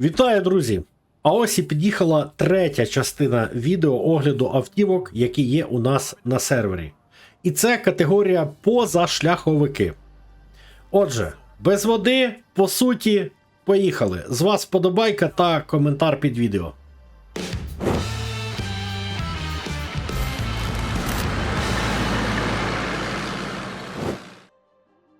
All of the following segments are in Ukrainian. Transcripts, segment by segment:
Вітаю, друзі! А ось і під'їхала третя частина відео огляду автівок, які є у нас на сервері. І це категорія позашляховики. Отже, без води, по суті, поїхали. З вас подобайка та коментар під відео.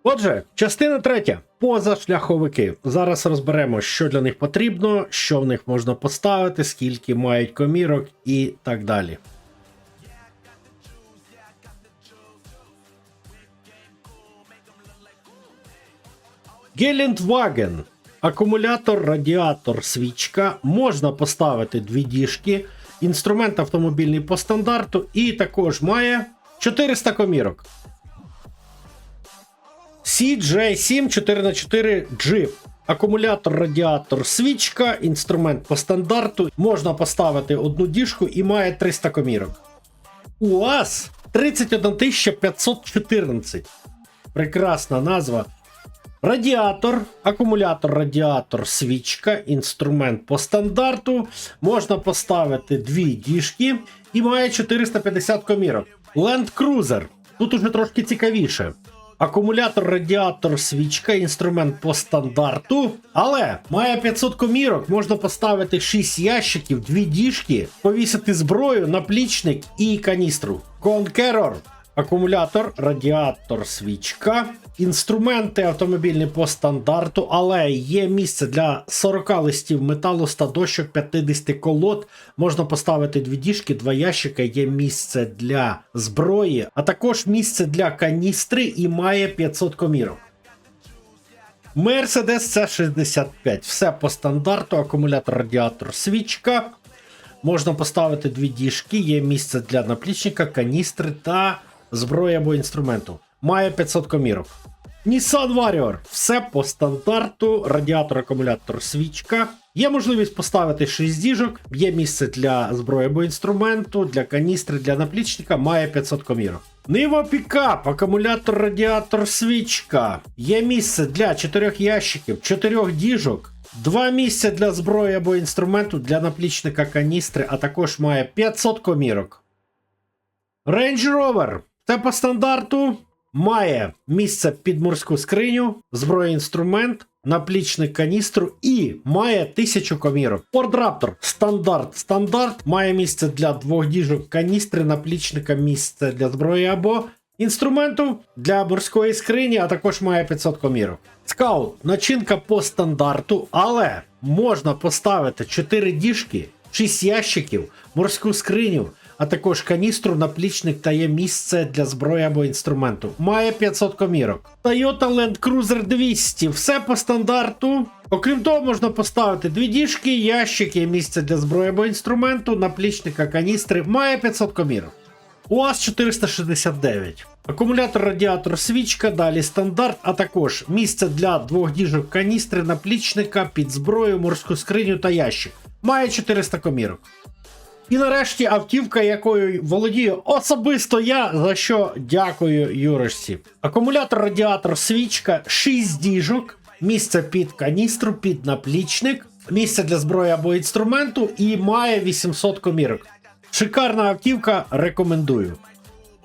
Отже, частина третя. Позашляховики. Зараз розберемо, що для них потрібно, що в них можна поставити, скільки мають комірок і так далі. Гелендваген. Акумулятор, радіатор, свічка. Можна поставити дві діжки. Інструмент автомобільний по стандарту. І також має 400 комірок. CJ7 4х4 Jeep. Акумулятор, радіатор, свічка, інструмент по стандарту. Можна поставити одну діжку і має 300 комірок. УАЗ 31514. Прекрасна назва. Радіатор, акумулятор, радіатор, свічка, інструмент по стандарту. Можна поставити дві діжки і має 450 комірок. Land Cruiser. Тут уже трошки цікавіше. Акумулятор, радіатор, свічка, інструмент по стандарту. Але має 500 комірок, можна поставити 6 ящиків, 2 діжки, повісити зброю, наплічник і каністру. Conqueror. Акумулятор, радіатор, свічка, інструменти автомобільні по стандарту, але є місце для 40 листів металу, 100 дощок, 50 колод. Можна поставити дві діжки, два ящика, є місце для зброї, а також місце для каністри і має 500 комірок. Mercedes C65. Все по стандарту, акумулятор, радіатор, свічка. Можна поставити дві діжки, є місце для наплічника, каністри та зброї або інструменту. Має 500 комірок. Nissan Warrior. Все по стандарту, радіатор, акумулятор, свічка. Є можливість поставити 6 діжок, є місце для зброї або інструменту, для каністри, для наплічника, має 500 комірок. Нива пікап, акумулятор, радіатор, свічка. Є місце для 4 ящиків, 4 діжок. Два місця для зброї або інструменту для наплічника каністри, а також має 500 комірок. Range Rover. Це по стандарту має місце під морську скриню, зброя інструмент, наплічник каністру і має 1000 комірок. Raptor стандарт. Стандарт має місце для двох діжок каністри, наплічника, місце для зброї або інструменту для морської скрині, а також має 500 комірок. Скаут начинка по стандарту, але можна поставити 4 діжки, 6 ящиків, морську скриню а також каністру, наплічник та є місце для зброї або інструменту. Має 500 комірок. Toyota Land Cruiser 200. Все по стандарту. Окрім того, можна поставити дві діжки, ящики, місце для зброї або інструменту, наплічника, каністри. Має 500 комірок. УАЗ 469. Акумулятор, радіатор, свічка, далі стандарт, а також місце для двох діжок каністри, наплічника, під зброю, морську скриню та ящик. Має 400 комірок. І нарешті автівка, якою володію особисто я, за що дякую Юрочці. Акумулятор, радіатор, свічка, 6 діжок, місце під каністру, під наплічник, місце для зброї або інструменту і має 800 комірок. Шикарна автівка, рекомендую.